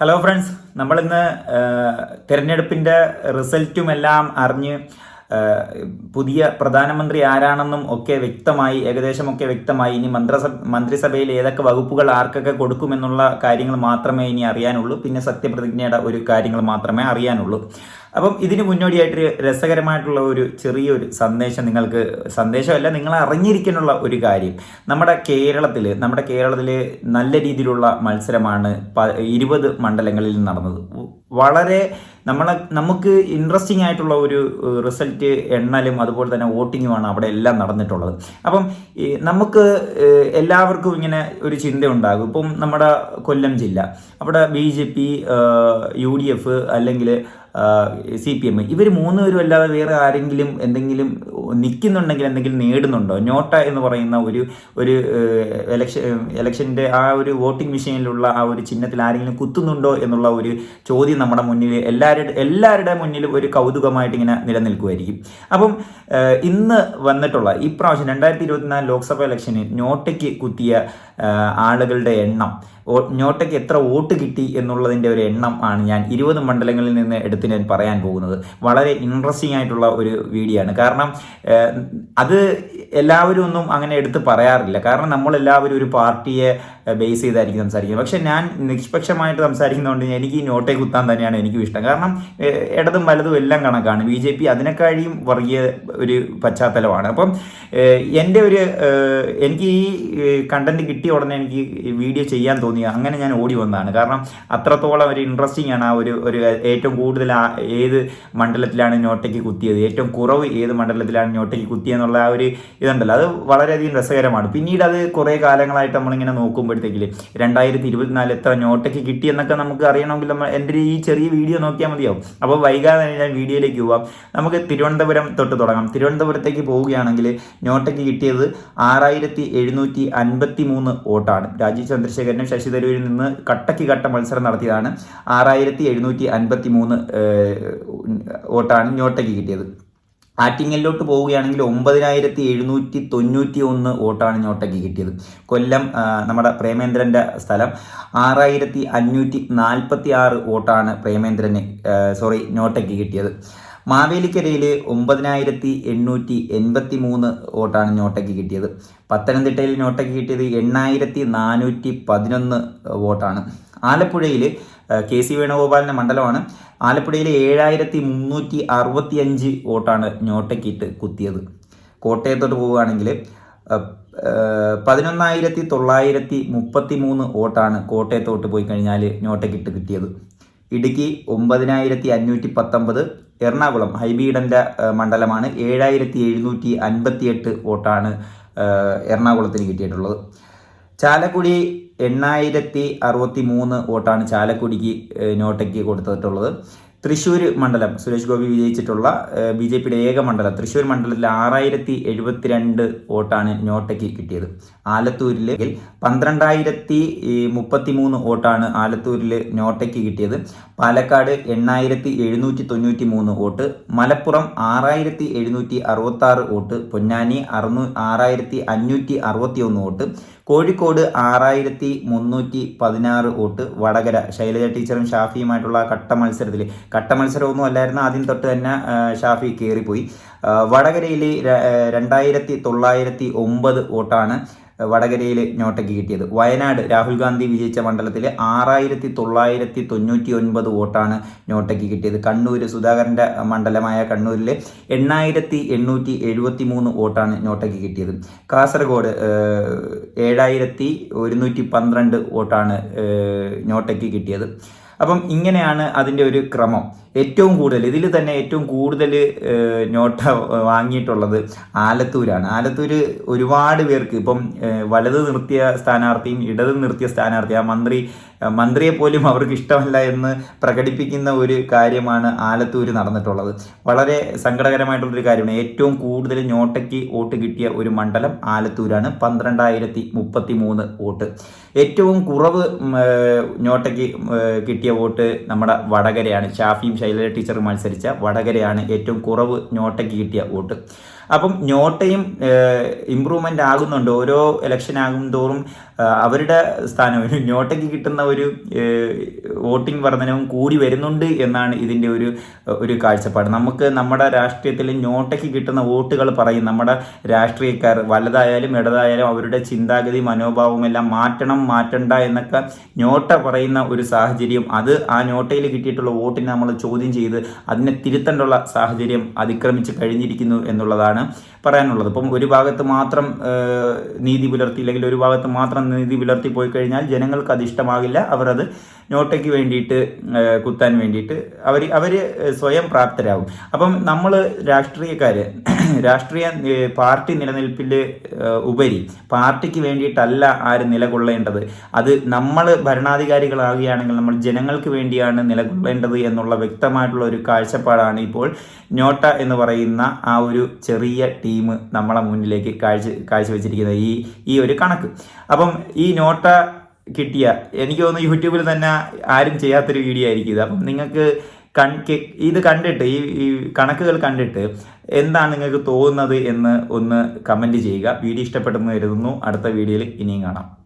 Hello friends നമ്മളിന്ന് തിരഞ്ഞെടുപ്പിന്റെ റിസൾട്ടും എല്ലാം അറിഞ്ഞ് പുതിയ പ്രധാനമന്ത്രി ആരാണെന്നും ഒക്കെ വ്യക്തമായി ഏകദേശമൊക്കെ വ്യക്തമായി. ഇനി മന്ത്രിസഭ മന്ത്രിസഭയിൽ ഏതൊക്കെ വകുപ്പുകൾ ആർക്കൊക്കെ കൊടുക്കുമെന്നുള്ള കാര്യങ്ങൾ മാത്രമേ ഇനി അറിയാനുള്ളൂ. പിന്നെ സത്യപ്രതിജ്ഞയുടെ ഒരു കാര്യങ്ങൾ മാത്രമേ അറിയാനുള്ളൂ. അപ്പം ഇതിന് മുന്നോടിയായിട്ട് രസകരമായിട്ടുള്ള ഒരു ചെറിയൊരു സന്ദേശം നിങ്ങൾക്ക് സന്ദേശമല്ല നിങ്ങൾ അറിഞ്ഞിരിക്കാനുള്ള ഒരു കാര്യം. നമ്മുടെ കേരളത്തിൽ നമ്മുടെ കേരളത്തിൽ നല്ല രീതിയിലുള്ള മത്സരമാണ് ഇരുപത് മണ്ഡലങ്ങളിൽ നടന്നത്. വളരെ നമ്മളെ നമുക്ക് ഇൻട്രസ്റ്റിംഗ് ആയിട്ടുള്ള ഒരു റിസൾട്ട് എണ്ണലും അതുപോലെ തന്നെ വോട്ടിങ്ങുമാണ് അവിടെ എല്ലാം നടന്നിട്ടുള്ളത്. അപ്പം നമുക്ക് എല്ലാവർക്കും ഇങ്ങനെ ഒരു ചിന്ത ഉണ്ടാകും ഇപ്പം നമ്മുടെ കൊല്ലം ജില്ല അവിടെ B J P U D F അല്ലെങ്കിൽ സി പി എം ഇവർ മൂന്ന് പേരും അല്ലാതെ വേറെ ആരെങ്കിലും എന്തെങ്കിലും നിൽക്കുന്നുണ്ടെങ്കിൽ എന്തെങ്കിലും നേടുന്നുണ്ടോ? നോട്ട എന്ന് പറയുന്ന ഒരു ഒരു എലക്ഷൻ എലക്ഷന്റെ ആ ഒരു വോട്ടിംഗ് മെഷീനിലുള്ള ആ ഒരു ചിഹ്നത്തിൽ ആരെങ്കിലും കുത്തുന്നുണ്ടോ എന്നുള്ള ഒരു ചോദ്യം നമ്മുടെ മുന്നിൽ എല്ലാവരുടെ എല്ലാവരുടെ മുന്നിലും ഒരു കൗതുകമായിട്ട് ഇങ്ങനെ നിലനിൽക്കുമായിരിക്കും അപ്പം ഇന്ന് വന്നിട്ടുള്ള ഈ രണ്ടായിരത്തി ഇരുപത്തിനാല് ലോക്സഭ ഇലക്ഷനിൽ നോട്ടയ്ക്ക് കുത്തിയ ആളുകളുടെ എണ്ണം നോട്ടയ്ക്ക് എത്ര വോട്ട് കിട്ടി എന്നുള്ളതിന്റെ ഒരു എണ്ണം ആണ് ഞാൻ ഇരുപത് മണ്ഡലങ്ങളിൽ നിന്ന് എടുത്ത് ഞാൻ പറയാൻ പോകുന്നത്. വളരെ ഇൻട്രസ്റ്റിംഗ് ആയിട്ടുള്ള ഒരു വീഡിയോ ആണ്. കാരണം അത് എല്ലാവരും ഒന്നും അങ്ങനെ എടുത്ത് പറയാറില്ല. കാരണം നമ്മളെല്ലാവരും ഒരു പാർട്ടിയെ ബേസ് ചെയ്തായിരിക്കും സംസാരിക്കുന്നത്. പക്ഷെ ഞാൻ നിഷ്പക്ഷമായിട്ട് സംസാരിക്കുന്നതുകൊണ്ട് എനിക്ക് ഈ നോട്ടെ കുത്താൻ തന്നെയാണ് എനിക്കും ഇഷ്ടം. കാരണം ഇടതും വലതും എല്ലാം കണക്കാണ്. ബി ജെ പി അതിനെക്കാഴിയും വർഗീയ ഒരു പശ്ചാത്തലമാണ്. അപ്പം എന്റെ ഒരു എനിക്ക് ഈ കണ്ടന്റ് കിട്ടിയ ഉടനെ എനിക്ക് വീഡിയോ ചെയ്യാൻ തോന്നി അങ്ങനെ ഞാൻ ഓടി വന്നതാണ്. കാരണം അത്രത്തോളം ഒരു ഇൻട്രസ്റ്റിംഗ് ആണ് ആ ഒരു ഒരു ഏറ്റവും കൂടുതൽ ഏത് മണ്ഡലത്തിലാണ് നോട്ടയ്ക്ക് കുത്തിയത്? ഏറ്റവും കുറവ് ഏത് മണ്ഡലത്തിലാണ് നോട്ടയ്ക്ക് കുത്തിയെന്നുള്ള ആ ഒരു ഇതുണ്ടല്ലോ. അത് വളരെയധികം രസകരമാണ്. പിന്നീട് അത് കുറേ കാലങ്ങളായിട്ട് നമ്മളിങ്ങനെ നോക്കുമ്പോഴത്തേക്കിൽ രണ്ടായിരത്തി ഇരുപത്തിനാല് എത്ര നോട്ടയ്ക്ക് കിട്ടിയെന്നൊക്കെ നമുക്ക് അറിയണമെങ്കിൽ നമ്മൾ എന്റെ ഈ ചെറിയ വീഡിയോ നോക്കിയാൽ മതിയാവും. അപ്പോൾ വൈകാതെ തന്നെ ഞാൻ വീഡിയോയിലേക്ക് പോവാം. നമുക്ക് തിരുവനന്തപുരം തൊട്ട് തുടങ്ങാം. തിരുവനന്തപുരത്തേക്ക് പോവുകയാണെങ്കിൽ നോട്ടയ്ക്ക് കിട്ടിയത് ആറായിരത്തി എഴുന്നൂറ്റി അൻപത്തി മൂന്ന് വോട്ടാണ്. രാജീവ് ചന്ദ്രശേഖരനും ശശി തരൂരിൽ നിന്ന് കട്ടയ്ക്ക് കട്ട മത്സരം നടത്തിയതാണ്. ആറായിരത്തി എഴുന്നൂറ്റി അൻപത്തി മൂന്ന് വോട്ടാണ് നോട്ടയ്ക്ക് കിട്ടിയത്. ആറ്റിങ്ങലിലോട്ട് പോവുകയാണെങ്കിൽ ഒമ്പതിനായിരത്തി എഴുന്നൂറ്റി തൊണ്ണൂറ്റി ഒന്ന് വോട്ടാണ് ഞോട്ടയ്ക്ക് കിട്ടിയത്. കൊല്ലം നമ്മുടെ പ്രേമേന്ദ്രന്റെ സ്ഥലം. ആറായിരത്തി അഞ്ഞൂറ്റി നാൽപ്പത്തി ആറ് വോട്ടാണ് പ്രേമേന്ദ്രന് സോറി ഞോട്ടയ്ക്ക് കിട്ടിയത് മാവേലിക്കരയിൽ ഒമ്പതിനായിരത്തി എണ്ണൂറ്റി എൺപത്തി മൂന്ന് വോട്ടാണ് ഞോട്ടയ്ക്ക് കിട്ടിയത്. പത്തനംതിട്ടയിൽ ഞോട്ടയ്ക്ക് കിട്ടിയത് എണ്ണായിരത്തി നാനൂറ്റി പതിനൊന്ന് വോട്ടാണ്. ആലപ്പുഴയിൽ കെ സി വേണുഗോപാലിന്റെ മണ്ഡലമാണ്. ആലപ്പുഴയിൽ ഏഴായിരത്തി മുന്നൂറ്റി അറുപത്തി അഞ്ച് വോട്ടാണ് ഞോട്ടയ്ക്കിട്ട് കുത്തിയത്. കോട്ടയത്തോട്ട് പോവുകയാണെങ്കിൽ പതിനൊന്നായിരത്തി തൊള്ളായിരത്തി മുപ്പത്തി മൂന്ന് വോട്ടാണ് കോട്ടയത്തോട്ട് പോയി കഴിഞ്ഞാൽ ഞോട്ടയ്ക്കിട്ട് കിട്ടിയത്. ഇടുക്കി ഒമ്പതിനായിരത്തി അഞ്ഞൂറ്റി പത്തൊമ്പത് എറണാകുളം ഹൈബീഡന്റെ മണ്ഡലമാണ് ഏഴായിരത്തി എഴുന്നൂറ്റി അൻപത്തി എട്ട് വോട്ടാണ് എറണാകുളത്തിന് കിട്ടിയിട്ടുള്ളത്. ചാലക്കുടി എണ്ണായിരത്തി അറുപത്തി മൂന്ന് വോട്ടാണ് ചാലക്കുടിക്ക് നോട്ടയ്ക്ക് കൊടുത്തിട്ടുള്ളത്. തൃശ്ശൂർ മണ്ഡലം സുരേഷ് ഗോപി വിജയിച്ചിട്ടുള്ള ബി ജെ പിയുടെ ഏക മണ്ഡലം. തൃശ്ശൂർ മണ്ഡലത്തിൽ ആറായിരത്തി എഴുപത്തിരണ്ട് വോട്ടാണ് നോട്ടയ്ക്ക് കിട്ടിയത്. ആലത്തൂരിൽ പന്ത്രണ്ടായിരത്തി മുപ്പത്തി മൂന്ന് വോട്ടാണ് ആലത്തൂരിൽ നോട്ടയ്ക്ക് കിട്ടിയത്. പാലക്കാട് എണ്ണായിരത്തി എഴുന്നൂറ്റി തൊണ്ണൂറ്റി മൂന്ന് വോട്ട്. മലപ്പുറം ആറായിരത്തി എഴുന്നൂറ്റി അറുപത്തി ആറ് വോട്ട്. പൊന്നാനി അറുന്നൂ ആറായിരത്തി അഞ്ഞൂറ്റി അറുപത്തി ഒന്ന് വോട്ട്. കോഴിക്കോട് ആറായിരത്തി മുന്നൂറ്റി പതിനാറ് വോട്ട് വടകര ശൈലജ ടീച്ചറും ഷാഫിയുമായിട്ടുള്ള കട്ട മത്സരത്തിൽ കട്ട മത്സരമൊന്നും അല്ലായിരുന്നു ആദ്യം തൊട്ട് തന്നെ ഷാഫി കയറിപ്പോയി വടകരയിൽ രണ്ടായിരത്തി തൊള്ളായിരത്തി ഒമ്പത് വോട്ടാണ് വടകരയിൽ നോട്ടയ്ക്ക് കിട്ടിയത്. വയനാട് രാഹുൽ ഗാന്ധി വിജയിച്ച മണ്ഡലത്തിൽ ആറായിരത്തി തൊള്ളായിരത്തി തൊണ്ണൂറ്റി ഒൻപത് വോട്ടാണ് നോട്ടയ്ക്ക് കിട്ടിയത്. കണ്ണൂർ സുധാകരന്റെ മണ്ഡലമായ കണ്ണൂരിൽ എണ്ണായിരത്തി എണ്ണൂറ്റി എഴുപത്തി മൂന്ന് വോട്ടാണ് നോട്ടയ്ക്ക് കിട്ടിയത്. കാസർഗോഡ് ഏഴായിരത്തി ഒരുന്നൂറ്റി പന്ത്രണ്ട് വോട്ടാണ് നോട്ടയ്ക്ക് കിട്ടിയത്. അപ്പം ഇങ്ങനെയാണ് അതിന്റെ ഒരു ക്രമം. ഏറ്റവും കൂടുതൽ ഇതിൽ തന്നെ ഏറ്റവും കൂടുതൽ നോട്ട വാങ്ങിയിട്ടുള്ളത് ആലത്തൂരാണ്. ആലത്തൂർ ഒരുപാട് പേർക്ക് ഇപ്പം വലത് നിർത്തിയ സ്ഥാനാർത്ഥിയും ഇടത് നിർത്തിയ സ്ഥാനാർത്ഥി ആ മന്ത്രി മന്ത്രിയെ പോലും അവർക്ക് ഇഷ്ടമല്ല എന്ന് പ്രകടിപ്പിക്കുന്ന ഒരു കാര്യമാണ് ആലത്തൂർ നടന്നിട്ടുള്ളത്. വളരെ സങ്കടകരമായിട്ടുള്ളൊരു കാര്യമാണ്. ഏറ്റവും കൂടുതൽ നോട്ടയ്ക്ക് വോട്ട് കിട്ടിയ ഒരു മണ്ഡലം ആലത്തൂരാണ്. പന്ത്രണ്ടായിരത്തി മുപ്പത്തി മൂന്ന് വോട്ട്. ഏറ്റവും കുറവ് കിട്ടിയ നോട്ടയ്ക്ക് ഏഹ്, കിട്ടിയ വോട്ട് നമ്മുടെ വടകരയാണ്. ഷാഫിയും ശൈലജ ടീച്ചറും മത്സരിച്ച വടകരയാണ് ഏറ്റവും കുറവ് നോട്ടയ്ക്ക് കിട്ടിയ വോട്ട്. അപ്പം നോട്ടയും ഇമ്പ്രൂവ്മെന്റ് ആകുന്നുണ്ട്. ഓരോ ഇലക്ഷൻ ആകും തോറും അവരുടെ സ്ഥാനം ഒരു നോട്ടയ്ക്ക് കിട്ടുന്ന ഒരു വോട്ടിംഗ് വർധനവും കൂടി വരുന്നുണ്ട് എന്നാണ് ഇതിന്റെ ഒരു ഒരു കാഴ്ചപ്പാട്. നമുക്ക് നമ്മുടെ രാഷ്ട്രീയത്തിൽ നോട്ടയ്ക്ക് കിട്ടുന്ന വോട്ടുകൾ പറയും. നമ്മുടെ രാഷ്ട്രീയക്കാർ വലതായാലും ഇടതായാലും അവരുടെ ചിന്താഗതി മനോഭാവം എല്ലാം മാറ്റണം മാറ്റണ്ട എന്നൊക്കെ നോട്ട പറയുന്ന ഒരു സാഹചര്യം അത് ആ നോട്ടയിൽ കിട്ടിയിട്ടുള്ള വോട്ടിനെ നമ്മൾ ചോദ്യം ചെയ്ത് അതിനെ തിരുത്തേണ്ടുള്ള സാഹചര്യം അതിക്രമിച്ച് കഴിഞ്ഞിരിക്കുന്നു എന്നുള്ളതാണ്. പറയാനുള്ളത്. ഇപ്പം ഒരു ഭാഗത്ത് മാത്രം നീതി പുലർത്തി അല്ലെങ്കിൽ ഒരു ഭാഗത്ത് മാത്രം നീതി പുലർത്തി പോയി കഴിഞ്ഞാൽ ജനങ്ങൾക്ക് അത് ഇഷ്ടമാകില്ല. അവർ അത് നോട്ടയ്ക്ക് വേണ്ടിയിട്ട് കുത്താൻ വേണ്ടിയിട്ട് അവർ അവർ സ്വയം പ്രാപ്തരാകും. അപ്പം നമ്മൾ രാഷ്ട്രീയക്കാർ രാഷ്ട്രീയ പാർട്ടി നിലനിൽപ്പിൽ ഉപരി പാർട്ടിക്ക് വേണ്ടിയിട്ടല്ല ആര് നിലകൊള്ളേണ്ടത്. അത് നമ്മൾ ഭരണാധികാരികളാകുകയാണെങ്കിൽ നമ്മൾ ജനങ്ങൾക്ക് വേണ്ടിയാണ് നിലകൊള്ളേണ്ടത് എന്നുള്ള വ്യക്തമായിട്ടുള്ള ഒരു കാഴ്ചപ്പാടാണ് ഇപ്പോൾ നോട്ട എന്ന് പറയുന്ന ആ ഒരു ചെറിയ ടീം നമ്മളെ മുന്നിലേക്ക് കാഴ്ച കാഴ്ചവെച്ചിരിക്കുന്നത് ഈ ഈ ഒരു കണക്ക്. അപ്പം ഈ നോട്ട കിട്ടിയ എനിക്ക് തോന്നുന്നു യൂട്യൂബിൽ തന്നെ ആരും ചെയ്യാത്തൊരു വീഡിയോ ആയിരിക്കും ഇത്. അപ്പം നിങ്ങൾക്ക് കൺ ഇത് കണ്ടിട്ട് ഈ ഈ കണക്കുകൾ കണ്ടിട്ട് എന്താണ് നിങ്ങൾക്ക് തോന്നുന്നത് എന്ന് ഒന്ന് കമന്റ് ചെയ്യുക. വീഡിയോ ഇഷ്ടപ്പെട്ടെന്ന് കരുതുന്നു. അടുത്ത വീഡിയോയിൽ ഇനിയും കാണാം.